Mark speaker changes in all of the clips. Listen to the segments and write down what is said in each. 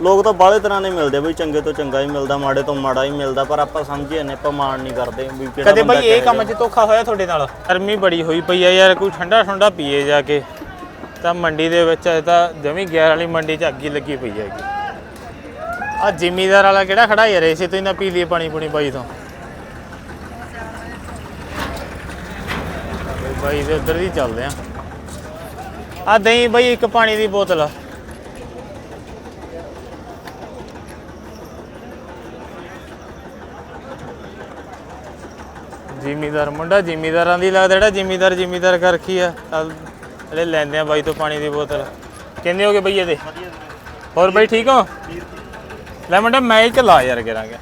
Speaker 1: ਲੋਕ ਤਾਂ ਬਾਹਲੇ ਤਰ੍ਹਾਂ ਦੇ ਮਿਲਦੇ ਬਈ ਚੰਗੇ ਤੋਂ ਚੰਗਾ ਹੀ ਮਿਲਦਾ ਮਾੜੇ ਤੋਂ ਮਾੜਾ ਹੀ ਮਿਲਦਾ ਪਰ ਆਪਾਂ ਸਮਝੇ ਨੇ ਆਪਾਂ ਮਾਣ ਨਹੀਂ ਕਰਦੇ ਵੀ ਕਿਹੜਾ
Speaker 2: ਕਦੇ ਬਾਈ ਇਹ ਕੰਮ 'ਚ ਧੋਖਾ ਹੋਇਆ ਤੁਹਾਡੇ ਨਾਲ? ਗਰਮੀ ਬੜੀ ਹੋਈ ਪਈ ਆ ਯਾਰ ਕੋਈ ਠੰਡਾ ਠੰਡਾ ਪੀਏ ਜਾ ਕੇ। ਤਾਂ ਮੰਡੀ ਦੇ ਵਿੱਚ ਇਹ ਤਾਂ ਜਮੀ 11 ਵਾਲੀ ਮੰਡੀ 'ਚ ਅੱਗੀ ਲੱਗੀ ਪਈ ਹੈਗੀ ਆ ਜ਼ਿਮੀਦਾਰ ਵਾਲਾ ਕਿਹੜਾ ਖੜਾ ਯਾਰ ਇਸੇ ਤੋਂ ਹੀ ਨਾ ਪੀ ਲਈਏ ਪਾਣੀ ਪੂਣੀ ਬਾਈ ਤੋਂ। ਬਈ ਦੇ ਉੱਧਰ ਦੀ ਚੱਲਦੇ ਆ। ਆ ਦਹੀਂ ਬਾਈ ਇੱਕ ਪਾਣੀ ਦੀ ਬੋਤਲ। ਜ਼ਿਮੀਦਾਰ ਮੁੰਡਾ ਜ਼ਿਮੀਦਾਰਾਂ ਦੀ ਲੱਗਦਾ ਜਿਹੜਾ ਜ਼ਿਮੀਦਾਰ ਜ਼ਿਮੀਦਾਰ ਕਰ ਰੱਖੀ ਆ? ਜਿਹੜੇ ਲੈਂਦੇ ਆ ਬਾਈ ਤੋਂ ਪਾਣੀ ਦੀ ਬੋਤਲ। ਕਿੰਨੇ ਹੋ ਗਏ ਬਈ ਇਹਦੇ? ਹੋਰ ਬਾਈ ਠੀਕ ਹੋ? ਲੈ ਮੁੰਡਾ ਮੈਂ ਹੀ ਚਲਾ ਯਾਰ ਕਰਾਂਗੇ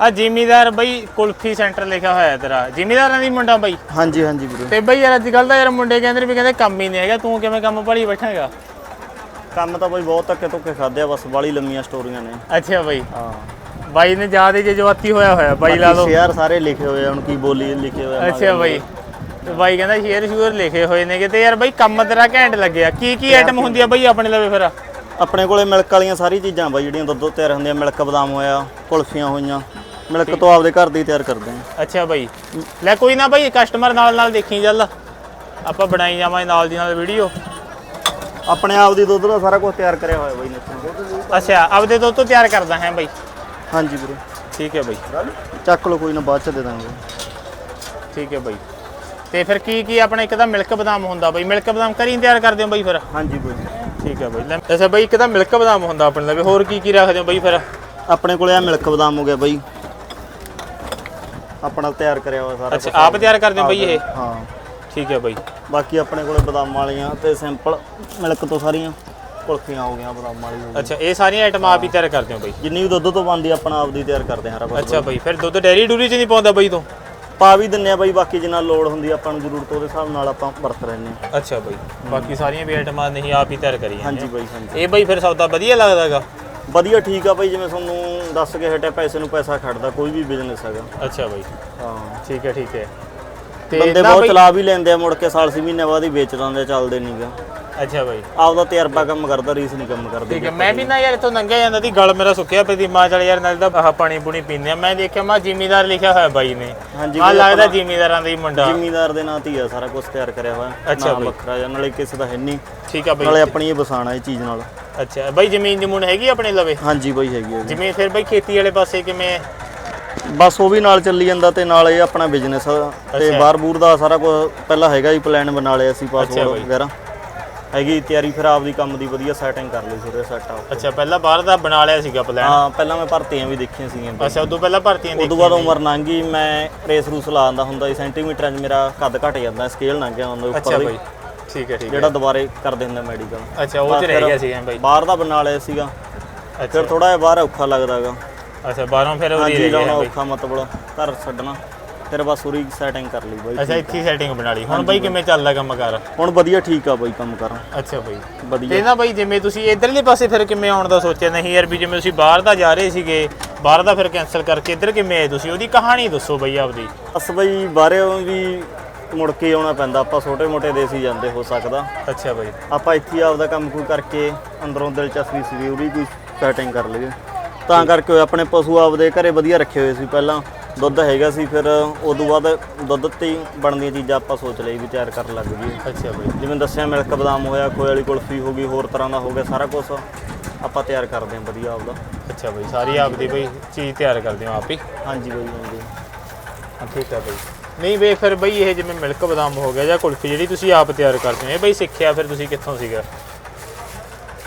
Speaker 2: ਆ ਜ਼ਿਮੀਦਾਰ ਬਈ ਕੁਲਫੀ ਸੈਂਟਰ ਲਿਖਿਆ ਹੋਇਆ ਤੇਰਾ। ਜ਼ਿਮੀਦਾਰਾਂ ਦੀ ਮੁੰਡਾ ਬਾਈ।
Speaker 1: ਹਾਂਜੀ ਹਾਂਜੀ ਵੀਰੇ।
Speaker 2: ਤੇ ਬਈ ਯਾਰ ਅੱਜ ਕੱਲ ਦਾ ਯਾਰ ਮੁੰਡੇ ਕਹਿੰਦੇ ਵੀ ਕਹਿੰਦੇ ਕੰਮ ਹੀ ਨਹੀਂ ਹੈਗਾ ਤੂੰ ਕਿਵੇਂ ਕੰਮ ਭਾਲੀ ਬੈਠਾਂਗਾ
Speaker 1: ਕੰਮ ਤਾਂ ਬਈ ਬਹੁਤ ਧੱਕੇ ਧੁੱਕੇ ਖਾਦੇ ਆ ਬਸ ਬਾਲੀ ਲੰਮੀਆਂ ਸਟੋਰੀਆਂ ਨੇ।
Speaker 2: ਅੱਛਾ ਬਾਈ।
Speaker 1: ਹਾਂ।
Speaker 2: ਬਾਈ ਨੇ ਜ਼ਿਆਦਾ ਜਜ਼ਬਾਤੀ ਹੋਇਆ ਹੋਇਆ ਬਾਈ ਲਾ ਲਓ।
Speaker 1: ਸ਼ੇਅਰ ਸਾਰੇ ਲਿਖੇ ਹੋਏ ਆ ਹੁਣ ਕੀ ਬੋਲੀ ਲਿਖੇ ਹੋਏ ਆ
Speaker 2: ਅੱਛਾ ਬਾਈ। ਤੇ ਬਾਈ ਕਹਿੰਦਾ ਸ਼ੇਅਰ ਸ਼ੂਅਰ ਲਿਖੇ ਹੋਏ ਨੇਗੇ ਤੇ ਯਾਰ ਬਾਈ ਕੰਮ ਤੇਰਾ ਘੈਂਟ ਲੱਗਿਆ। ਕੀ ਕੀ ਆਈਟਮ ਹੁੰਦੀ ਆ ਬਾਈ ਆਪਣੇ ਲਵੇ ਫਿਰ?
Speaker 1: ਆਪਣੇ ਕੋਲੇ ਮਿਲਕ ਵਾਲੀਆਂ ਸਾਰੀ ਚੀਜ਼ਾਂ ਬਾਈ ਜਿਹੜੀਆਂ ਦੁੱਧ ਤੋਂ ਤਿਆਰ ਹੁੰਦੀਆਂ ਮਿਲਕ ਬਦਾਮ ਹੋਇਆ ਕੁਲਫੀਆਂ ਹੋਈਆਂ। ਮਿਲਕ ਤੋਂ ਆਪਦੇ ਘਰ ਦੀ ਤਿਆਰ ਕਰਦੇ ਆ।
Speaker 2: ਅੱਛਾ ਬਾਈ। ਲੈ ਕੋਈ ਨਾ ਬਾਈ ਕਸਟਮਰ ਨਾਲ ਨਾਲ ਦੇਖੀ ਚੱਲ। ਆਪਾਂ ਬਣਾਈ ਜਾਵਾਂਗੇ ਨਾਲ ਦੀ ਨਾਲ ਵੀਡੀਓ
Speaker 1: ਆਪਣੇ ਆਪ ਦੀ ਦੁੱਧ ਦਾ ਸਾਰਾ ਕੁਝ ਤਿਆਰ ਕਰਿਆ ਹੋਇਆ ਬਾਈ ਨੇ
Speaker 2: ਅੱਛਾ ਆਪਦੇ ਤੋਂ ਤੋਂ ਤਿਆਰ ਕਰਦਾ ਹੈ ਬਾਈ?
Speaker 1: ਹਾਂਜੀ ਵੀਰੇ।
Speaker 2: ਠੀਕ ਹੈ ਬਾਈ।
Speaker 1: ਚੱਕ ਲਓ ਕੋਈ ਨਾ ਬਾਅਦ ਚ ਦੇ ਦਾਂਗੇ।
Speaker 2: ਠੀਕ ਹੈ ਬਾਈ। ਤੇ ਫਿਰ ਕੀ ਕੀ ਆਪਣੇ ਇੱਕ ਤਾਂ ਮਿਲਕ ਬਦਾਮ ਹੁੰਦਾ ਬਾਈ। ਮਿਲਕ ਬਦਾਮ ਕਰੀ ਤਿਆਰ ਕਰਦੇ ਹੋ ਬਾਈ ਫਿਰ?
Speaker 1: ਹਾਂਜੀ ਬਾਈ।
Speaker 2: ਠੀਕ ਹੈ ਬਾਈ। ਅੱਛਾ ਬਾਈ ਇੱਕ ਤਾਂ ਮਿਲਕ ਬਦਾਮ ਹੁੰਦਾ ਆਪਣੇ ਲਵੇ ਹੋਰ ਕੀ ਕੀ ਰੱਖਦੇ ਹੋ ਬਾਈ ਫਿਰ?
Speaker 1: ਆਪਣੇ ਕੋਲੇ ਆ ਮਿਲਕ ਬਦਾਮ ਹੋ ਗਿਆ ਬਾਈ। ਆਪਣਾ ਤਿਆਰ ਕਰਿਆ ਹੋਇਆ ਸਾਰਾ
Speaker 2: ਅੱਛਾ ਆਪ ਤਿਆਰ ਕਰਦੇ ਹੋ ਬਾਈ ਇਹ?
Speaker 1: ਹਾਂ।
Speaker 2: ਠੀਕ ਹੈ ਬਾਈ।
Speaker 1: ਬਾਕੀ ਆਪਣੇ ਕੋਲੇ ਬਦਾਮ ਵਾਲੀਆਂ ਤੇ ਸਿੰਪਲ ਮਿਲਕ ਤੋਂ ਸਾਰੀਆਂ ਕੁਲਫੀਆਂ ਹੋ ਗਈਆਂ ਬਦਾਮ ਵਾਲੀ ਹੋ ਗਈ।
Speaker 2: ਅੱਛਾ ਇਹ ਸਾਰੀਆਂ ਆਈਟਮਾਂ ਆਪ ਹੀ ਤਿਆਰ ਕਰਦੇ ਹੋ ਬਾਈ?
Speaker 1: ਜਿੰਨੀ ਵੀ ਦੁੱਧ ਤੋਂ ਬਣਦੀ ਆਪਣਾ ਆਪ ਦੀ ਤਿਆਰ ਕਰਦੇ ਹਾਂ ਕੁਝ
Speaker 2: ਅੱਛਾ ਬਾਈ। ਫਿਰ ਦੁੱਧ ਡੈਰੀ ਡੂਰੀ ਚ ਨਹੀਂ ਪਾਉਂਦਾ ਬਾਈ ਤੂੰ?
Speaker 1: ਪਾ ਵੀ ਦਿੰਨੇ ਆ ਬਾਈ ਬਾਕੀ ਜਿੰਨਾ ਲੋੜ ਹੁੰਦੀ ਆਪਾਂ ਨੂੰ ਜ਼ਰੂਰਤ ਉਹਦੇ ਹਿਸਾਬ ਨਾਲ ਆਪਾਂ ਵਰਤ ਰਹਿੰਦੇ ਆ
Speaker 2: ਅੱਛਾ ਬਾਈ ਬਾਕੀ ਸਾਰੀਆਂ ਵੀ ਆਈਟਮਾਂ ਨਹੀਂ ਆਪ ਹੀ ਤਿਆਰ ਕਰੀ
Speaker 1: ਹਾਂਜੀ ਬਾਈ ਹਾਂਜੀ।
Speaker 2: ਇਹ ਬਾਈ ਫਿਰ ਸੌਦਾ ਵਧੀਆ ਲੱਗਦਾਗਾ
Speaker 1: ਵਧੀਆ ਠੀਕ ਆ ਬਾਈ ਜਿਵੇਂ ਤੁਹਾਨੂੰ ਦੱਸ ਕੇ ਹਟਿਆ ਪੈਸੇ ਨੂੰ ਪੈਸਾ ਖੜਦਾ ਕੋਈ ਵੀ ਬਿਜ਼ਨਸ ਹੈਗਾ।
Speaker 2: ਅੱਛਾ ਬਾਈ।
Speaker 1: ਹਾਂ।
Speaker 2: ਠੀਕ ਹੈ ਠੀਕ ਹੈ।
Speaker 1: ਬੰਦੇ
Speaker 2: ਨਾ
Speaker 1: ਬਹੁਤ
Speaker 2: ਬਾਈ-
Speaker 1: ਚਲਾ ਵੀ ਲੈਂਦੇ ਆ ਮੁੜ ਕੇ ਸਾਲ ਸੀ ਮਹੀਨੇ ਬਾਅਦ ਹੀ ਵੇਚ ਦਿੰਦੇ ਆ, ਚੱਲਦੇ ਨਹੀਂਗਾ
Speaker 2: ਅੱਛਾ ਬਾਈ।
Speaker 1: ਆਪਦਾ ਤਜਰਬਾ ਕੰਮ ਕਰਦਾ ਰੀਸ ਨਹੀਂ ਕੰਮ ਕਰਦੇ
Speaker 2: ਠੀਕ ਹੈ ਮੈਂ ਵੀ ਨਾ ਯਾਰ ਇੱਥੋਂ ਲੰਘਿਆ ਜਾਂਦਾ ਸੀ ਗਲ ਮੇਰਾ ਸੁੱਕਿਆ ਪਈ ਦੀ ਮਾਂ ਚਲ ਯਾਰ ਨਾਲ ਤਾਂ ਆਹ ਪਾਣੀ ਪੂਣੀ ਪੀਂਦੇ ਆ। ਮੈਂ ਦੇਖਿਆ ਮਾ ਜ਼ਿਮੀਦਾਰ ਲਿਖਿਆ ਹੋਇਆ ਬਾਈ ਨੇ।
Speaker 1: ਹਾਂਜੀ
Speaker 2: ਆ ਲੱਗਦਾ ਜ਼ਿਮੀਦਾਰਾਂ ਦਾ ਹੀ ਮੁੰਡਾ।
Speaker 1: ਜ਼ਿਮੀਦਾਰ ਦੇ ਨਾਂ ਤੇ ਹੀ ਆ ਸਾਰਾ ਕੁਝ ਤਿਆਰ ਕਰਿਆ ਹੋਇਆ
Speaker 2: ਅੱਛਾ
Speaker 1: ਨਾਮ
Speaker 2: ਬਾਈ।
Speaker 1: ਵੱਖਰਾ ਜਾਂ ਨਾਲੇ ਕਿਸੇ ਦਾ ਹੈ ਨਹੀਂ
Speaker 2: ਠੀਕ ਆ ਬਾਈ।
Speaker 1: ਨਾਲੇ ਆਪਣੀ ਇਹ ਬਸਾਣਾ ਇਹ ਚੀਜ਼ ਨਾਲ।
Speaker 2: ਅੱਛਾ ਬਾਈ ਜ਼ਮੀਨ ਜਮੂਨ ਹੈਗੀ ਆਪਣੇ ਲਵੇ?
Speaker 1: ਹਾਂਜੀ ਬਾਈ ਹੈਗੀ ਜੀ।
Speaker 2: ਜਿਵੇਂ ਫਿਰ ਬਾਈ ਖੇਤੀ ਵਾਲੇ ਪਾਸੇ ਕਿਵੇਂ
Speaker 1: ਬਸ ਉਹ ਵੀ ਨਾਲ ਚੱਲੀ ਜਾਂਦਾ ਤੇ ਨਾਲ ਇਹ ਆਪਣਾ ਬਿਜ਼ਨਸ ਤੇ। ਬਾਹਰ ਬੂਰ ਦਾ ਸਾਰਾ ਕੁਝ ਪਹਿਲਾਂ ਹੈਗਾ ਹੀ ਪਲਾਨ ਬਣਾ ਲਿਆ ਸੀ
Speaker 2: ਬਾਈ।
Speaker 1: ਵਗੈਰਾ। ਹੈਗੀ ਤਿਆਰੀ ਫਿਰ ਆਪਦੀ ਕੰਮ ਦੀ ਵਧੀਆ ਸੈਟਿੰਗ ਕਰ ਲਈ ਸਿਰੇ ਸੈਟ ਆ
Speaker 2: ਅੱਛਾ ਪਹਿਲਾਂ ਬਾਹਰ ਦਾ ਬਣਾ ਲਿਆ ਸੀਗਾ ਪਲਾਨ
Speaker 1: ਹਾਂ ਪਹਿਲਾਂ ਮੈਂ ਭਰਤੀਆਂ ਵੀ ਦੇਖੀਆਂ ਸੀਗੀਆਂ ਬਾਈ।
Speaker 2: ਅੱਛਾ ਉਦੋਂ ਪਹਿਲਾਂ ਭਰਤੀਆਂ
Speaker 1: ਉਦੋਂ ਬਾਅਦ ਉਮਰ ਲੰਘ ਗਈ ਮੈਂ ਰੇਸ ਰੂਸ ਲਾ ਆਂਦਾ ਹੁੰਦਾ ਸੀ ਸੈਂਟੀਮੀਟਰਾਂ 'ਚ ਮੇਰਾ ਕੱਦ ਘਟ ਜਾਂਦਾ ਸਕੇਲ ਲੰਘ ਗਿਆ ਹੁੰਦਾ ਉੱਪਰ ਦੀ।
Speaker 2: ਠੀਕ ਹੈ ਠੀਕ ਹੈ।
Speaker 1: ਜਿਹੜਾ ਦੁਬਾਰੇ ਕਰਦੇ ਹੁੰਦੇ ਮੈਡੀਕਲ
Speaker 2: ਅੱਛਾ ਉਹ ਚ ਰਹਿ ਗਿਆ ਸੀ ਬਾਈ।
Speaker 1: ਬਾਹਰ ਦਾ ਬਣਾ ਲਿਆ ਸੀਗਾ।
Speaker 2: ਅੱਛਾ।
Speaker 1: ਫਿਰ ਥੋੜਾ ਜਿਹਾ ਬਾਹਰ ਔਖਾ ਲੱਗਦਾਗਾ
Speaker 2: ਅੱਛਾ ਬਾਹਰੋਂ ਫਿਰ ਉਹਦੀ
Speaker 1: ਹਾਂਜੀ
Speaker 2: ਰਹਿ
Speaker 1: ਲਾਉਣਾ
Speaker 2: ਗਿਆ
Speaker 1: ਔਖਾ ਮਤਲਬ ਘਰ ਛੱਡਣਾ। ਫਿਰ ਬਸ ਉਰੀ ਸੈਟਿੰਗ ਕਰ ਲਈ ਬਾਈ
Speaker 2: ਅੱਛਾ ਇੱਥੇ ਸੈਟਿੰਗ ਬਣਾ ਲਈ। ਹੁਣ ਬਾਈ ਕਿਵੇਂ ਚੱਲਦਾ ਕੰਮ ਕਰ
Speaker 1: ਹੁਣ ਵਧੀਆ ਠੀਕ ਆ ਬਾਈ ਕੰਮ ਕਰਨ
Speaker 2: ਅੱਛਾ ਬਾਈ।
Speaker 1: ਵਧੀਆ।
Speaker 2: ਨਾ ਬਾਈ ਜਿਵੇਂ ਤੁਸੀਂ ਇਧਰਲੇ ਪਾਸੇ ਫਿਰ ਕਿਵੇਂ ਆਉਣ ਦਾ ਸੋਚਿਆ? ਨਹੀਂ ਯਾਰ ਵੀ ਜਿਵੇਂ ਤੁਸੀਂ ਬਾਹਰ ਦਾ ਜਾ ਰਹੇ ਸੀਗੇ ਬਾਹਰ ਦਾ ਫਿਰ ਕੈਨਸਲ ਕਰਕੇ ਇੱਧਰ ਕਿਵੇਂ ਆਏ ਤੁਸੀਂ? ਉਹਦੀ ਕਹਾਣੀ ਦੱਸੋ ਬਾਈ ਆਪਦੀ।
Speaker 1: ਅਸ ਬਈ ਬਾਹਰੋਂ ਵੀ ਮੁੜ ਕੇ ਆਉਣਾ ਪੈਂਦਾ। ਆਪਾਂ ਛੋਟੇ ਮੋਟੇ ਦੇਸ ਹੀ ਜਾਂਦੇ ਹੋ ਸਕਦਾ।
Speaker 2: ਅੱਛਾ ਬਾਈ।
Speaker 1: ਆਪਾਂ ਇੱਥੇ ਹੀ ਆਪਦਾ ਕੰਮ ਕੋਈ ਕਰਕੇ ਅੰਦਰੋਂ ਦਿਲਚਸਪੀ ਸੀ ਉਹ ਵੀ ਕੋਈ ਸੈਟਿੰਗ ਕਰ ਲਈਏ। ਤਾਂ ਕਰਕੇ ਹੋਇਆ, ਆਪਣੇ ਪਸ਼ੂ ਆਪਦੇ ਘਰੇ ਵਧੀਆ ਰੱਖੇ ਹੋਏ ਸੀ। ਪਹਿਲਾਂ ਦੁੱਧ ਹੈਗਾ ਸੀ ਫਿਰ ਉਦੋਂ ਬਾਅਦ ਦੁੱਧ ਤੇ ਹੀ ਬਣਦੀਆਂ ਚੀਜ਼ਾਂ ਆਪਾਂ ਸੋਚ ਲਈ ਵੀ ਤਿਆਰ ਕਰਨ ਲੱਗ ਗਏ
Speaker 2: ਅੱਛਾ ਬਾਈ।
Speaker 1: ਜਿਵੇਂ ਦੱਸਿਆ ਮਿਲਕ ਬਦਾਮ ਹੋਇਆ ਖੋਏ ਵਾਲੀ ਕੁਲਫੀ ਹੋ ਗਈ ਹੋਰ ਤਰ੍ਹਾਂ ਦਾ ਹੋ ਗਿਆ ਸਾਰਾ ਕੁਝ ਆਪਾਂ ਤਿਆਰ ਕਰਦੇ ਹਾਂ ਵਧੀਆ ਆਪਦਾ।
Speaker 2: ਅੱਛਾ ਬਾਈ ਸਾਰੀ ਆਪਦੀ ਬਾਈ ਚੀਜ਼ ਤਿਆਰ ਕਰਦੇ ਹੋ ਆਪ ਹੀ?
Speaker 1: ਹਾਂਜੀ ਬਾਈ ਹਾਂਜੀ।
Speaker 2: ਹਾਂ, ਠੀਕ ਹੈ ਬਾਈ। ਨਹੀਂ ਵੇ ਫਿਰ ਬਈ ਇਹ ਜਿਵੇਂ ਮਿਲਕ ਬਦਾਮ ਹੋ ਗਿਆ ਜਾਂ ਕੁਲਫੀ ਜਿਹੜੀ ਤੁਸੀਂ ਆਪ ਤਿਆਰ ਕਰਦੇ ਹੋ ਇਹ ਬਈ ਸਿੱਖਿਆ ਫਿਰ ਤੁਸੀਂ ਕਿੱਥੋਂ ਸੀਗਾ?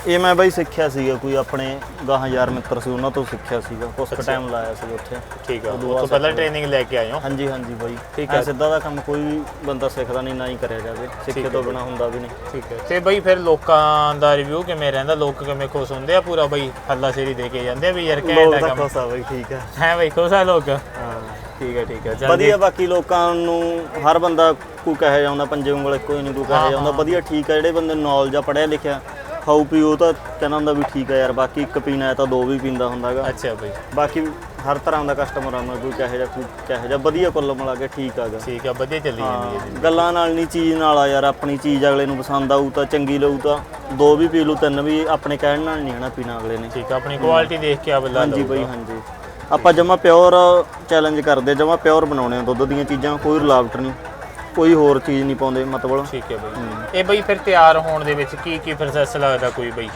Speaker 1: ਇਹ ਮੈਂ ਬਾਈ ਸਿੱਖਿਆ ਸੀਗਾ ਕੋਈ ਆਪਣੇ 10000 ਮਿੱਤਰ ਸੀ ਉਹਨਾਂ ਤੋਂ ਸਿੱਖਿਆ ਸੀਗਾ। ਕੁਛ ਕੁ ਟਾਈਮ ਲਾਇਆ ਸੀ ਉੱਥੇ।
Speaker 2: ਠੀਕ ਆ।
Speaker 1: ਉਦੋਂ
Speaker 2: ਉਹ ਤੋਂ
Speaker 1: ਬਾਅਦ
Speaker 2: ਪਹਿਲਾਂ ਟ੍ਰੇਨਿੰਗ ਲੈ ਕੇ ਆਏ ਹੋ?
Speaker 1: ਹਾਂਜੀ ਹਾਂਜੀ ਬਾਈ।
Speaker 2: ਠੀਕ ਹੈ।
Speaker 1: ਸਿੱਧਾ ਦਾ ਕੰਮ ਕੋਈ ਵੀ ਬੰਦਾ ਸਿੱਖਦਾ ਨਹੀਂ ਨਾ ਹੀ ਕਰਿਆ ਜਾਵੇ। ਸਿੱਖੇ ਤੋਂ ਬਿਨਾ ਹੁੰਦਾ ਵੀ ਨਹੀਂ।
Speaker 2: ਠੀਕ ਹੈ ਤੇ ਬਈ ਫਿਰ ਲੋਕਾਂ ਦਾ ਰਿਵਿਊ ਕਿਵੇਂ ਰਹਿੰਦਾ? ਲੋਕ ਕਿਵੇਂ ਖੁਸ਼ ਹੁੰਦੇ ਆ ਪੂਰਾ ਬਈ ਹੱਲਾ ਸ਼ੇਰੀ ਦੇ ਕੇ ਜਾਂਦੇ ਆ ਵੀ ਯਾਰ
Speaker 1: ਲੋਕ ਤਾਂ
Speaker 2: ਆ ਕੰਮ?
Speaker 1: ਖੁਸ਼ ਆ ਬਾਈ ਠੀਕ ਹੈ
Speaker 2: ਹੈ ਬਈ ਖੁਸ਼ ਆ ਲੋਕ?
Speaker 1: ਹਾਂ।
Speaker 2: ਠੀਕ ਹੈ ਠੀਕ ਹੈ
Speaker 1: ਵਧੀਆ ਬਾਕੀ ਲੋਕਾਂ ਨੂੰ ਹਰ ਬੰਦਾ ਕੋਈ ਕਹੇ ਜਾਂਦਾ ਪੰਜੇ ਉਂਗਲ ਕੋਈ ਨਹੀਂ ਕੋਈ ਕਹੇ ਜਾਂਦਾ। ਵਧੀਆ ਠੀਕ ਆ। ਜਿਹੜੇ ਬੰਦੇ ਨੂੰ ਨੌਲੇਜ ਆ ਪੜਿਆ ਲਿਖਿਆ ਖਾਊ ਪੀਓ ਤਾਂ ਕਹਿੰਦਾ ਹੁੰਦਾ ਵੀ ਠੀਕ ਆ ਯਾਰ ਬਾਕੀ ਇੱਕ ਪੀਣਾ ਹੈ ਤਾਂ ਦੋ ਵੀ ਪੀਂਦਾ ਹੁੰਦਾਗਾ।
Speaker 2: ਅੱਛਾ ਬਈ।
Speaker 1: ਬਾਕੀ ਹਰ ਤਰ੍ਹਾਂ ਦਾ ਕਸਟਮਰ ਆਉਂਦਾ ਕੋਈ ਕਹੇ ਜਾ ਕੋਈ ਕਹੇ ਜਾ ਵਧੀਆ ਕੁੱਲ ਮਿਲਾ ਕੇ ਠੀਕ ਆਗਾ
Speaker 2: ਠੀਕ ਆ ਵਧੀਆ ਚੱਲੀ ਜਾਂਦੀ ਹੈ ਜੀ।
Speaker 1: ਗੱਲਾਂ ਨਾਲ ਨਹੀਂ ਚੀਜ਼ ਨਾਲ ਆ ਯਾਰ ਆਪਣੀ ਚੀਜ਼ ਅਗਲੇ ਨੂੰ ਪਸੰਦ ਆਊ ਤਾਂ ਚੰਗੀ ਲਊ ਤਾਂ ਦੋ ਵੀ ਪੀ ਲੂ ਤਿੰਨ ਵੀ ਆਪਣੇ ਕਹਿਣ ਨਾਲ ਨਹੀਂ ਹਨਾ ਪੀਣਾ ਅਗਲੇ ਨੇ।
Speaker 2: ਠੀਕ ਆ ਆਪਣੀ ਕੁਆਲਿਟੀ ਦੇਖ ਕੇ ਆ ਬੰਦਾ
Speaker 1: ਹਾਂਜੀ। ਬਈ ਹਾਂਜੀ। ਆਪਾਂ ਜਮਾ ਪਿਓਰ ਚੈਲੰਜ ਕਰਦੇ ਜਮਾ ਪਿਓਰ ਬਣਾਉਣੇ ਆ ਦੁੱਧ ਦੀਆਂ ਚੀਜ਼ਾਂ ਕੋਈ ਰਲਾਵਟ ਨਹੀਂ। ਕੋਈ ਹੋਰ ਚੀਜ਼ ਨਹੀਂ ਪਾਉਂਦੇ ਮਤਲਬ
Speaker 2: ਠੀਕ ਹੈ ਬਈ। ਇਹ ਬਈ ਫਿਰ ਤਿਆਰ ਹੋਣ ਦੇ ਵਿੱਚ ਕੀ ਕੀ ਪ੍ਰੋਸੈਸ ਲੱਗਦਾ ਕੋਈ ਬਈ?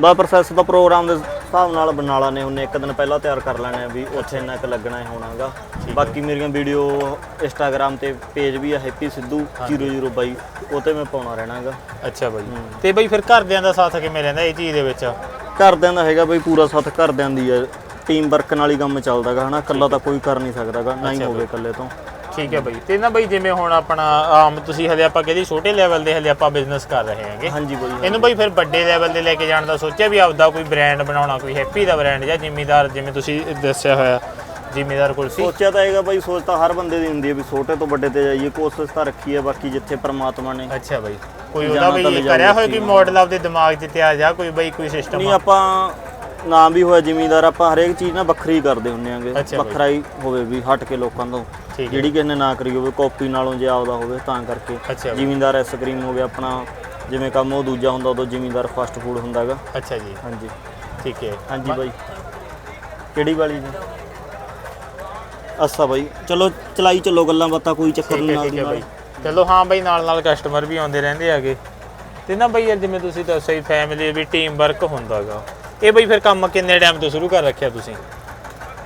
Speaker 1: ਬਾ ਪ੍ਰੋਸੈਸ ਦਾ ਪ੍ਰੋਗਰਾਮ ਦੇ ਹਿਸਾਬ ਨਾਲ ਬਣਾ ਲਾਣੇ ਹੁੰਨੇ ਇੱਕ ਦਿਨ ਪਹਿਲਾਂ ਤਿਆਰ ਕਰ ਲੈਣੇ ਵੀ ਉੱਥੇ ਇੰਨਾ ਕੁ ਲੱਗਣਾ ਹੈ ਹੋਣਾਗਾ। ਬਾਕੀ ਮੇਰੀਆਂ ਵੀਡੀਓ ਇੰਸਟਾਗ੍ਰam ਤੇ ਪੇਜ ਵੀ ਆ ਹੈਪੀ ਸਿੱਧੂ 002 ਉਹ ਤੇ ਮੈਂ ਪਾਉਣਾ ਰਹਿਣਾਗਾ।
Speaker 2: ਅੱਛਾ ਬਈ। ਤੇ ਬਈ ਫਿਰ ਘਰਦਿਆਂ ਦਾ ਸਾਥ ਕਿਵੇਂ ਰਹਿੰਦਾ ਇਹ ਚੀਜ਼ ਦੇ ਵਿੱਚ?
Speaker 1: ਘਰਦਿਆਂ ਦਾ ਹੈਗਾ ਬਈ ਪੂਰਾ ਸਾਥ ਘਰਦਿਆਂ ਦੀ ਹੈ ਟੀਮ ਵਰਕ ਨਾਲ ਹੀ ਕੰਮ ਚੱਲਦਾਗਾ ਹਨਾ? ਇਕੱਲਾ ਤਾਂ ਕੋਈ ਕਰ ਨਹੀਂ ਸਕਦਾਗਾ ਨਾ ਹੀ ਹੋਵੇ ਇਕੱਲੇ ਤੋਂ।
Speaker 2: ਠੀਕ ਹੈ ਬਈ। ਤੇ ਨਾ ਬਈ ਜਿਵੇਂ ਹੁਣ ਆਪਣਾ ਆਮ ਤੁਸੀਂ ਹਲੇ ਆਪਾਂ ਕਹਿੰਦੇ ਛੋਟੇ ਲੈਵਲ ਦੇ ਹਲੇ ਆਪਾਂ ਬਿਜ਼ਨਸ ਕਰ ਰਹੇ ਹਾਂਗੇ।
Speaker 1: ਹਾਂਜੀ ਬਈ
Speaker 2: ਇਹਨੂੰ ਬਈ ਫਿਰ ਵੱਡੇ ਲੈਵਲ ਤੇ ਲੈ ਕੇ ਜਾਣ ਦਾ ਸੋਚਿਆ ਵੀ ਆਪਦਾ ਕੋਈ ਬ੍ਰਾਂਡ ਬਣਾਉਣਾ ਕੋਈ ਹੈਪੀ ਦਾ ਬ੍ਰਾਂਡ ਜਾਂ ਜ਼ਿਮੀਦਾਰ ਜਿਵੇਂ ਤੁਸੀਂ ਦੱਸਿਆ ਹੋਇਆ ਜ਼ਿਮੀਦਾਰ ਕੁਲਸੀ
Speaker 1: ਸੋਚਿਆ ਤਾਂ ਹੈਗਾ ਬਈ ਸੋਚ ਤਾਂ ਹਰ ਬੰਦੇ ਦੀ ਹੁੰਦੀ ਹੈ ਵੀ ਛੋਟੇ ਤੋਂ ਵੱਡੇ ਤੇ ਜਾਈਏ ਕੋਸ਼ਿਸ਼ ਤਾਂ ਰੱਖੀ ਹੈ ਬਾਕੀ ਜਿੱਥੇ ਪ੍ਰਮਾਤਮਾ ਨੇ
Speaker 2: ਅੱਛਾ ਬਈ। ਕੋਈ ਉਹਦਾ
Speaker 1: ਤਾਂ ਲਿਜਾਊ
Speaker 2: ਕਰਿਆ ਹੋਇਆ ਕੋਈ ਮਾਡਲ ਆਪਦੇ ਦਿਮਾਗ 'ਚ ਤਿਆਰ ਜਾਂ ਕੋਈ ਬਈ ਕੋਈ ਸਿਸਟਮ
Speaker 1: ਨਹੀਂ ਆਪਾਂ ਨਾਮ ਵੀ ਹੋਇਆ ਜ਼ਿਮੀਂਦਾਰ ਆਪਾਂ ਹਰੇਕ ਚੀਜ਼ ਨਾ ਵੱਖਰੀ ਕਰਦੇ ਹੁੰਨੇ ਆਂਗੇ। ਵੱਖਰਾ ਹੀ ਹੋਵੇ ਵੀ ਹਟ ਕੇ ਲੋਕਾਂ ਤੋਂ।
Speaker 2: ਠੀਕ ਹੈ।
Speaker 1: ਜਿਹੜੀ ਕਿਸੇ ਨੇ ਨਾ ਕਰੀ ਹੋਵੇ ਕਾਪੀ ਨਾਲੋਂ ਜੇ ਆਪਦਾ ਹੋਵੇ ਤਾਂ ਕਰਕੇ।
Speaker 2: ਬਈ
Speaker 1: ਜ਼ਿਮੀਂਦਾਰ ਆਈਸਕ੍ਰੀਮ ਹੋ ਗਿਆ ਆਪਣਾ ਜਿਵੇਂ ਕੰਮ ਉਹ ਦੂਜਾ ਹੁੰਦਾ ਉਦੋਂ ਜ਼ਿਮੀਂਦਾਰ ਫਾਸਟ ਫੂਡ ਹੁੰਦਾਗਾ
Speaker 2: ਅੱਛਾ ਜੀ।
Speaker 1: ਹਾਂਜੀ।
Speaker 2: ਠੀਕ ਹੈ।
Speaker 1: ਹਾਂਜੀ ਬਾਈ। ਕਿਹੜੀ ਵਾਲੀ ਜੀ? ਅੱਛਾ ਬਾਈ। ਚਲੋ ਚਲਾਈ ਚੱਲੋ ਗੱਲਾਂ ਬਾਤਾਂ ਕੋਈ ਚੱਕਰ
Speaker 2: ਠੀਕ
Speaker 1: ਨਹੀਂ
Speaker 2: ਹੈ
Speaker 1: ਨਾਲ
Speaker 2: ਠੀਕ
Speaker 1: ਦੀ
Speaker 2: ਹੈ
Speaker 1: ਨਾਲ।
Speaker 2: ਬਈ। ਚਲੋ ਹਾਂ ਬਈ ਨਾਲ ਨਾਲ ਕਸਟਮਰ ਵੀ ਆਉਂਦੇ ਰਹਿੰਦੇ ਆਗੇ ਤੇ ਨਾ ਬਈ ਯਾਰ ਜਿਵੇਂ ਤੁਸੀਂ ਦੱਸਿਆ ਹੀ ਫੈਮਿਲੀ ਵੀ ਟੀਮ ਵਰਕ ਹੁੰਦਾਗਾ ਇਹ ਬਈ ਫਿਰ ਕੰਮ ਕਿੰਨੇ ਟਾਈਮ ਤੋਂ ਸ਼ੁਰੂ ਕਰ ਰੱਖਿਆ ਤੁਸੀਂ?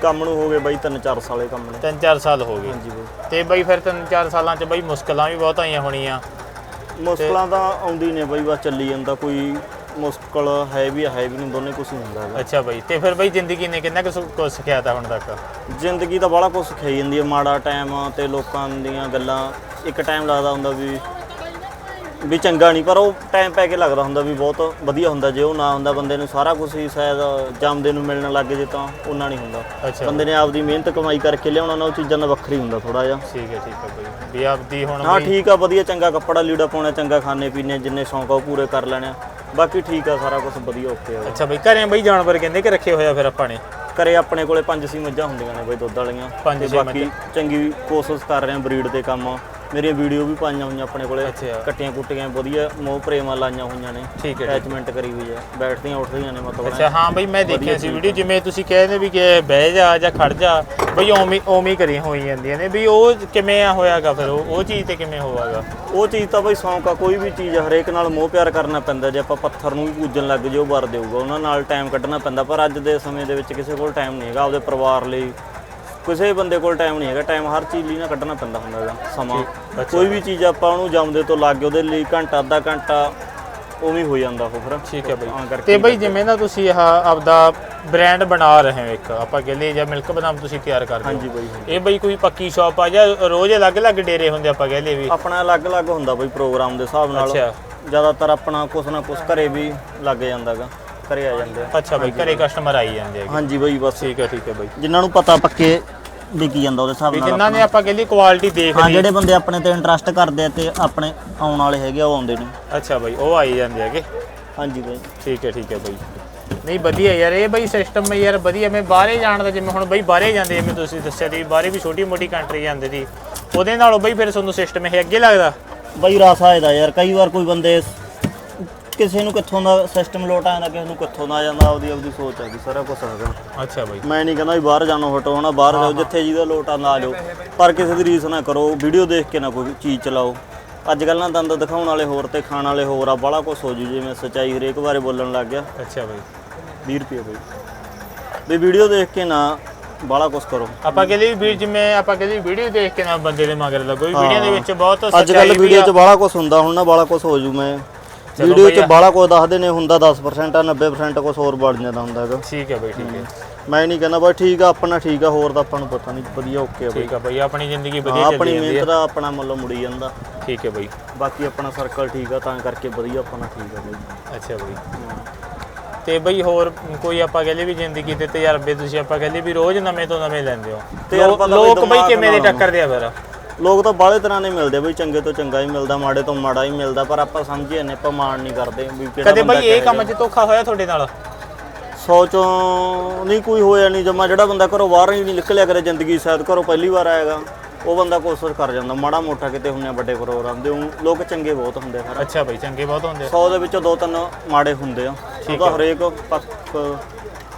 Speaker 1: ਕੰਮ ਨੂੰ ਹੋ ਗਏ ਬਾਈ ਤਿੰਨ ਚਾਰ ਸਾਲੇ ਕੰਮ ਨੂੰ।
Speaker 2: ਤਿੰਨ ਚਾਰ ਸਾਲ ਹੋ ਗਏ।
Speaker 1: ਹਾਂਜੀ ਬਾਈ।
Speaker 2: ਤੇ ਬਈ ਫਿਰ ਤਿੰਨ ਚਾਰ ਸਾਲਾਂ 'ਚ ਬਈ ਮੁਸ਼ਕਲਾਂ ਵੀ ਬਹੁਤ ਆਈਆਂ ਹੋਣੀਆਂ।
Speaker 1: ਮੁਸ਼ਕਲਾਂ ਤਾਂ ਆਉਂਦੀ ਨੇ ਬਾਈ ਬਸ ਚੱਲੀ ਜਾਂਦਾ ਕੋਈ ਮੁਸ਼ਕਲ ਹੈ ਵੀ ਹੈ ਵੀ ਨਹੀਂ ਦੋਨੇ ਕੁਝ ਹੁੰਦਾ ਹੈਗਾ।
Speaker 2: ਅੱਛਾ ਬਈ ਤੇ ਫਿਰ ਬਈ ਜ਼ਿੰਦਗੀ ਨੇ ਕਿੰਨਾ ਕੁ ਸੁ- ਕੁਛ ਸਿਖਾਇਆ ਤਾ ਹੁਣ ਤੱਕ?
Speaker 1: ਜ਼ਿੰਦਗੀ ਤਾਂ ਬੜਾ ਕੁਝ ਸਿਖਾਈ ਜਾਂਦੀ ਹੈ ਮਾੜਾ ਟਾਈਮ ਤੇ ਲੋਕਾਂ ਦੀਆਂ ਗੱਲਾਂ ਇੱਕ ਟਾਈਮ ਲੱਗਦਾ ਹੁੰਦਾ ਵੀ ਵੀ ਚੰਗਾ ਨਹੀਂ ਪਰ ਉਹ ਟਾਈਮ ਪੈ ਕੇ ਲੱਗਦਾ ਹੁੰਦਾ ਵੀ ਬਹੁਤ ਵਧੀਆ ਹੁੰਦਾ ਜੇ ਉਹ ਨਾ ਹੁੰਦਾ ਬੰਦੇ ਨੂੰ ਸਾਰਾ ਕੁਝ ਹੀ ਸ਼ਾਇਦ ਜੰਮਦੇ ਨੂੰ ਮਿਲਣ ਲੱਗ ਜੇ ਤਾਂ ਉਹਨਾਂ ਨਹੀਂ ਹੁੰਦਾ।
Speaker 2: ਅੱਛਾ।
Speaker 1: ਬੰਦੇ ਨੇ ਆਪਦੀ ਮਿਹਨਤ ਕਮਾਈ ਕਰਕੇ ਲਿਆਉਣਾ ਨਾ ਉਹ ਚੀਜ਼ਾਂ ਦਾ ਵੱਖਰੀ ਹੁੰਦਾ ਥੋੜਾ ਜਿਹਾ।
Speaker 2: ਠੀਕ ਹੈ ਠੀਕ ਹੈ ਬਈ। ਵੀ ਆਪਦੀ ਹੁਣ
Speaker 1: ਹਾਂ ਠੀਕ ਆ ਵਧੀਆ ਚੰਗਾ ਕੱਪੜਾ ਲੀੜਾ ਪਾਉਣਾ ਚੰਗਾ ਖਾਣੇ ਪੀਣੇ ਜਿੰਨੇ ਸ਼ੌਂਕ ਆ ਉਹ ਪੂਰੇ ਕਰ ਲੈਣੇ ਆ। ਬਾਕੀ ਠੀਕ ਆ ਸਾਰਾ ਕੁਝ ਵਧੀਆ ਓਕੇ ਆ।
Speaker 2: ਅੱਛਾ ਬਈ ਘਰੇ ਬਈ ਜਾਨਵਰ ਕਹਿੰਦੇ ਕਿ ਰੱਖੇ ਹੋਇਆ ਫਿਰ ਆਪਾਂ ਨੇ?
Speaker 1: ਘਰੇ ਆਪਣੇ ਕੋਲੇ ਪੰਜ ਸੀ ਮੱਝਾਂ ਹੁੰਦੀਆਂ ਨੇ ਬਈ ਦੁੱਧ ਵਾਲੀਆਂ।
Speaker 2: ਪੰਜ
Speaker 1: ਬਾਕੀ ਚੰਗੀ ਕੋਸ਼ਿਸ਼ ਕਰ ਰਹੇ ਆ ਬਰੀਡ ਦੇ ਕੰਮ। ਮੇਰੀਆਂ ਵੀਡੀਓ ਵੀ ਪਾਈਆਂ ਹੋਈਆਂ ਆਪਣੇ ਕੋਲੇ
Speaker 2: ਅੱਛਾ।
Speaker 1: ਕੱਟੀਆਂ ਕੁੱਟੀਆਂ ਵਧੀਆ ਮੋਹ ਪ੍ਰੇਮਾਂ ਲਾਈਆਂ ਹੋਈਆਂ ਨੇ
Speaker 2: ਠੀਕ ਹੈ
Speaker 1: ਅਟੈਚਮੈਂਟ ਕਰੀ ਹੋਈ ਆ ਬੈਠਦੀਆਂ ਉੱਠਦੀਆਂ ਨੇ ਮਤਲਬ
Speaker 2: ਅੱਛਾ ਹਾਂ ਬਈ ਮੈਂ ਦੇਖਿਆ ਸੀ ਵੀਡੀਓ ਜਿਵੇਂ ਤੁਸੀਂ ਕਹਿੰਦੇ ਵੀ ਕਿ ਬਹਿ ਜਾ ਜਾਂ ਖੜ ਜਾ ਬਈ ਓਵੇਂ ਓਵੇਂ ਹੀ ਕਰੀ ਹੋਈ ਜਾਂਦੀਆਂ ਨੇ ਵੀ ਉਹ ਕਿਵੇਂ ਆ ਹੋਇਆਗਾ ਫਿਰ ਉਹ ਉਹ ਚੀਜ਼ ਤੇ ਕਿਵੇਂ ਹੋਵਾਗਾ?
Speaker 1: ਉਹ ਚੀਜ਼ ਤਾਂ ਬਈ ਸ਼ੌਂਕ ਆ ਕੋਈ ਵੀ ਚੀਜ਼ ਆ, ਹਰੇਕ ਨਾਲ ਮੋਹ ਪਿਆਰ ਕਰਨਾ ਪੈਂਦਾ ਜੇ ਆਪਾਂ ਪੱਥਰ ਨੂੰ ਵੀ ਪੂਜਣ ਲੱਗ ਜੇ ਉਹ ਵਰ ਦੇਊਗਾ ਉਹਨਾਂ ਨਾਲ ਟਾਈਮ ਕੱਢਣਾ ਪੈਂਦਾ ਪਰ ਅੱਜ ਦੇ ਸਮੇਂ ਦੇ ਵਿੱਚ ਕਿਸੇ ਕੋਲ ਟਾਈਮ ਨਹੀਂ ਹੈਗਾ ਆਪਦੇ ਪਰਿਵਾਰ ਲਈ ਕਿਸੇ ਬੰਦੇ ਕੋਲ ਟਾਈਮ ਨਹੀਂ ਹੈਗਾ ਟਾਈਮ ਹਰ ਚੀਜ਼ ਲਈ ਨਾ ਕੱਢਣਾ ਪੈਂਦਾ ਹੁੰਦਾ ਹੈਗਾ ਸਮਾਂ। ਕੋਈ ਵੀ ਚੀਜ਼ ਆਪਾਂ ਉਹਨੂੰ ਜੰਮਦੇ ਤੋਂ ਲੱਗ ਉਹਦੇ ਲਈ ਘੰਟਾ ਅੱਧਾ ਘੰਟਾ ਉਵੇਂ ਹੀ ਜਾਂਦਾ ਉਹ ਫਿਰ
Speaker 2: ਠੀਕ ਹੈ ਬਈ।
Speaker 1: ਤਾਂ
Speaker 2: ਬਈ ਜਿਵੇਂ ਨਾ ਤੁਸੀਂ ਆਹ ਆਪਦਾ ਬ੍ਰਾਂਡ ਬਣਾ ਰਹੇ ਹੋ ਇੱਕ ਆਪਾਂ ਕਹ ਲਈਏ ਜਾਂ ਮਿਲਕ ਬਦਾਮ ਤੁਸੀਂ ਤਿਆਰ ਕਰਦੇ ਹੋ।
Speaker 1: ਹਾਂਜੀ। ਬਈ
Speaker 2: ਇਹ ਬਈ ਕੋਈ ਪੱਕੀ ਸ਼ਾਪ ਆ ਜਾਂ ਰੋਜ਼ ਅਲੱਗ-ਅਲੱਗ ਡੇਰੇ ਹੁੰਦੇ ਆਪਾਂ ਕਹ ਲਈਏ ਵੀ?
Speaker 1: ਆਪਣਾ ਅਲੱਗ-ਅਲੱਗ ਹੁੰਦਾ ਬਈ ਪ੍ਰੋਗਰਾਮ ਦੇ ਹਿਸਾਬ ਨਾਲ।
Speaker 2: ਅੱਛਾ।
Speaker 1: ਜ਼ਿਆਦਾਤਰ ਆਪਣਾ ਕੁਛ ਨਾ ਕੁਛ ਘਰੇ ਵੀ ਲੱਗ ਜਾਂਦਾਗਾ ਘਰੇ ਆ ਜਾਂਦੇ ਆ।
Speaker 2: ਅੱਛਾ ਬਈ ਘਰੇ ਕਸਟਮਰ ਆਈ ਜਾਂਦੇ ਹੈਗੇ।
Speaker 1: ਹਾਂਜੀ ਬਈ ਬਸ।
Speaker 2: ਠੀਕ ਹੈ ਠੀਕ ਹੈ ਬਈ।
Speaker 1: ਜਿਨ੍ਹਾਂ ਨੂੰ ਪਤਾ ਪੱਕੇ ਵਿਕੀ ਜਾਂਦਾ ਉਹਦੇ ਹਿਸਾਬ
Speaker 2: ਵੀ
Speaker 1: ਨਾਲ
Speaker 2: ਜਿਨ੍ਹਾਂ ਨੇ ਆਪਾਂ ਕਹ ਲਈ ਕੁਆਲਿਟੀ ਦੇਖ
Speaker 1: ਹਾਂ
Speaker 2: ਲਈ।
Speaker 1: ਜਿਹੜੇ ਬੰਦੇ ਆਪਣੇ ਤੇ ਇੰਟਰਸਟ ਕਰਦੇ ਆ ਤੇ ਆਪਣੇ ਆਉਣ ਵਾਲੇ ਹੈਗੇ ਆ ਉਹ ਆਉਂਦੇ ਨੇ
Speaker 2: ਅੱਛਾ ਬਈ ਉਹ ਆਈ ਜਾਂਦੇ ਹੈਗੇ?
Speaker 1: ਹਾਂਜੀ ਬਈ।
Speaker 2: ਠੀਕ ਹੈ ਠੀਕ ਹੈ ਬਈ। ਨਹੀਂ ਵਧੀਆ ਯਾਰ ਇਹ ਬਈ ਸਿਸਟਮ ਯਾਰ ਵਧੀਆ। ਮੈਂ ਬਾਹਰੇ ਜਾਣ ਦਾ ਜਿਵੇਂ ਹੁਣ ਬਈ ਬਾਹਰੇ ਜਾਂਦੇ ਜਿਵੇਂ ਤੁਸੀਂ ਦੱਸਿਆ ਦੀ ਬਾਹਰੇ ਵੀ ਛੋਟੀ ਮੋਟੀ ਕੰਟਰੀ ਜਾਂਦੇ ਦੀ ਉਹਦੇ ਨਾਲੋਂ ਬਈ ਫਿਰ ਤੁਹਾਨੂੰ ਸਿਸਟਮ ਇਹ ਅੱਗੇ ਲੱਗਦਾ?
Speaker 1: ਬਈ ਰਾਸਾ ਇਹਦਾ ਯਾਰ ਕਈ ਵਾਰ ਕੋਈ ਬੰਦੇ ਕਿਸੇ ਨੂੰ ਕਿੱਥੋਂ ਦਾ ਸਿਸਟਮ ਲੋਟ ਆ ਜਾਂਦਾ ਕਿਸੇ ਨੂੰ ਕਿੱਥੋਂ ਦਾ ਆ ਜਾਂਦਾ ਆਪਦੀ ਆਪਦੀ ਸੋਚ ਹੈਗੀ ਸਾਰਾ ਕੁਝ ਹੈਗਾ
Speaker 2: ਅੱਛਾ ਬਈ।
Speaker 1: ਮੈਂ ਨਹੀਂ ਕਹਿੰਦਾ ਵੀ ਬਾਹਰ ਜਾਣੋ ਹਟੋ ਹਨਾ ਬਾਹਰ ਜਾਓ ਜਿੱਥੇ ਜਿਹਦਾ ਲੋਟ ਆਉਂਦਾ ਆ ਜਾਓ ਪਰ ਕਿਸੇ ਦੀ ਰੀਸ ਨਾ ਕਰੋ ਵੀਡੀਓ ਦੇਖ ਕੇ ਨਾ ਕੋਈ ਚੀਜ਼ ਚਲਾਓ। ਅੱਜ ਕੱਲ੍ਹ ਨਾ ਦੰਦ ਦਿਖਾਉਣ ਵਾਲੇ ਹੋਰ ਤੇ ਖਾਣ ਵਾਲੇ ਹੋਰ ਆ ਬੜਾ ਕੁਝ ਹੋ ਜੂ ਜਿਵੇਂ ਸੱਚਾਈ ਹਰੇਕ ਬਾਰੇ ਬੋਲਣ ਲੱਗ ਗਿਆ।
Speaker 2: ਅੱਛਾ ਬਈ।
Speaker 1: 20 ਰੁਪਏ ਬਈ। ਵੀ ਵੀਡੀਓ ਦੇਖ ਕੇ ਨਾ ਬੜਾ ਕੁਝ ਕਰੋ।
Speaker 2: ਆਪਾਂ ਕਹਿੰਦੇ ਵੀ ਜਿਵੇਂ ਆਪਾਂ ਕਹਿੰਦੇ ਵੀਡੀਓ ਦੇਖ ਕੇ ਨਾ ਬੰਦੇ ਦੇ ਮਗਰ ਲੱਗੋ। ਵੀਡੀਓ ਦੇ ਵਿੱਚ ਬਹੁਤ
Speaker 1: ਅੱਜ
Speaker 2: ਸੱਚਾਈ
Speaker 1: ਕੱਲ
Speaker 2: ਵੀ
Speaker 1: ਵੀਡੀਓ
Speaker 2: ਆ।
Speaker 1: 'ਚ ਬੜਾ ਕੁਝ ਹੁੰਦਾ ਹੁਣ ਨਾ ਬੜਾ ਕੁਝ ਹੋ ਜੂ ਮੈਂ
Speaker 2: ਚਲੋ
Speaker 1: ਵੀਡੀਓ 'ਚ। ਬੜਾ ਕੁਝ ਦੱਸਦੇ ਨੇ ਹੁੰਦਾ 10% ਆ 90% ਕੁਝ ਹੋਰ ਵੜ ਜਾਂਦਾ ਹੁੰਦਾ ਹੈਗਾ।
Speaker 2: ਠੀਕ ਹੈ ਬਈ ਠੀਕ ਹੈ।
Speaker 1: ਮੈਂ ਨਹੀਂ ਕਹਿੰਦਾ ਬਈ ਠੀਕ ਆ ਆਪਣਾ ਠੀਕ ਆ ਹੋਰ ਤਾਂ ਆਪਾਂ ਨੂੰ ਪਤਾ ਨਹੀਂ ਵਧੀਆ ਓਕੇ ਆ ਬਈ।
Speaker 2: ਠੀਕ ਹੈ ਬਈ ਆਪਣੀ ਜ਼ਿੰਦਗੀ
Speaker 1: ਹਾਂ,
Speaker 2: ਵਧੀਆ
Speaker 1: ਆਪਣੀ
Speaker 2: ਚੱਲੀ ਜਾਂਦੀ
Speaker 1: ਮਿਹਨਤ
Speaker 2: ਹੈ
Speaker 1: ਦਾ ਆਪਣਾ ਮੁੱਲ ਮੁੜੀ ਜਾਂਦਾ।
Speaker 2: ਠੀਕ ਹੈ ਬਈ।
Speaker 1: ਬਾਕੀ ਆਪਣਾ ਸਰਕਲ ਠੀਕ ਆ ਤਾਂ ਕਰਕੇ ਵਧੀਆ ਆਪਣਾ ਠੀਕ ਆ ਬਈ।
Speaker 2: ਅੱਛਾ ਬਈ। ਤੇ ਬਈ ਹੋਰ ਕੋਈ ਆਪਾਂ ਕਹਿੰਦੇ ਵੀ ਜ਼ਿੰਦਗੀ ਦੇ ਤਜਰਬੇ ਤੁਸੀਂ ਆਪਾਂ ਕਹਿੰਦੇ ਵੀ ਰੋਜ਼ ਨਵੇਂ ਤੋਂ ਨਵੇਂ ਲੈਂਦੇ ਹੋ।
Speaker 1: ਤਜਰਬਾ ਤਾਂ ਬਈ
Speaker 2: ਲੋਕ ਬਈ
Speaker 1: ਦਿਮਾਗ
Speaker 2: ਕਿਵੇਂ ਦੇ
Speaker 1: ਨਾਲ।
Speaker 2: ਟੱਕਰਦੇ ਆ ਫਿਰ?
Speaker 1: ਲੋਕ ਤਾਂ ਬਾਹਲੇ ਤਰ੍ਹਾਂ ਦੇ ਮਿਲਦੇ ਬਈ ਚੰਗੇ ਤੋਂ ਚੰਗਾ ਹੀ ਮਿਲਦਾ ਮਾੜੇ ਤੋਂ ਮਾੜਾ ਹੀ ਮਿਲਦਾ ਪਰ ਆਪਾਂ ਸਮਝੀਏ ਨੇ ਆਪਾਂ ਮਾਣ ਨਹੀਂ ਕਰਦੇ ਵੀ ਕਿਹੜਾ
Speaker 2: ਕਦੇ
Speaker 1: ਬੰਦਾ
Speaker 2: ਬਈ ਇਹ ਕੰਮ 'ਚ ਧੋਖਾ ਹੋਇਆ ਤੁਹਾਡੇ ਨਾਲ?
Speaker 1: 100 ਚੋਂ ਨਹੀਂ ਕੋਈ ਹੋਇਆ ਨਹੀਂ ਜਮਾ ਜਿਹੜਾ ਬੰਦਾ ਘਰੋਂ ਬਾਹਰ ਹੀ ਨਹੀਂ ਨਿਕਲਿਆ ਕਰੇ ਜ਼ਿੰਦਗੀ ਸ਼ਾਇਦ ਘਰੋਂ ਪਹਿਲੀ ਵਾਰ ਆਏਗਾ ਉਹ ਬੰਦਾ ਕੋਸ਼ਿਸ਼ ਕਰ ਜਾਂਦਾ ਮਾੜਾ ਮੋਟਾ ਕਿਤੇ ਹੁੰਨੇ ਵੱਡੇ ਪ੍ਰੋਗਰਾਮ ਦੇ ਊਂ ਲੋਕ ਚੰਗੇ ਬਹੁਤ ਹੁੰਦੇ ਆ
Speaker 2: ਅੱਛਾ ਬਈ ਚੰਗੇ ਬਹੁਤ ਹੁੰਦੇ ਆ।
Speaker 1: 100 ਦੇ ਵਿੱਚੋਂ ਦੋ ਤਿੰਨ ਮਾੜੇ ਹੁੰਦੇ ਆ ਉਹਦਾ ਹਰੇਕ ਪੱਖ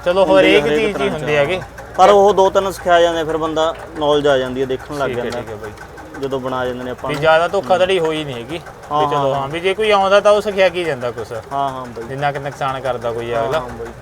Speaker 2: ਚਲੋ ਹਰੇਕ ਚੀਜ਼ ਹੀ ਹੁੰਦੇ ਹੈਗੇ।
Speaker 1: ਪਰ ਉਹ ਦੋ ਤਿੰਨ ਸਿਖਾ ਜਾਂਦੇ ਫਿਰ ਬੰਦਾ ਨੌਲੇਜ ਆ ਜਾਂਦੀ ਹੈ ਦੇਖਣ ਲੱਗ
Speaker 2: ਠੀਕ ਹੈ
Speaker 1: ਜਾਂਦਾ।
Speaker 2: ਠੀਕ ਹੈ ਬਈ।
Speaker 1: ਜਦੋਂ ਬਣਾ ਜਾਂਦੇ ਨੇ ਆਪਾਂ
Speaker 2: ਵੀ ਜ਼ਿਆਦਾ ਧੋਖਾਧੜੀ ਹੋਈ ਨਹੀਂ ਹੈਗੀ। ਵੀ ਚਲੋ ਹਾਂ ਵੀ ਜੇ ਕੋਈ ਆਉਂਦਾ ਤਾਂ ਉਹ ਸਿੱਖਿਆ ਕੀ ਜਾਂਦਾ ਕੁਛ?
Speaker 1: ਹਾਂ ਹਾਂ ਬਈ।
Speaker 2: ਜਿੰਨਾ ਕਿ ਨੁਕਸਾਨ ਕਰਦਾ ਕੋਈ ਅਗਲਾ।
Speaker 1: ਹਾਂ ਬਈ।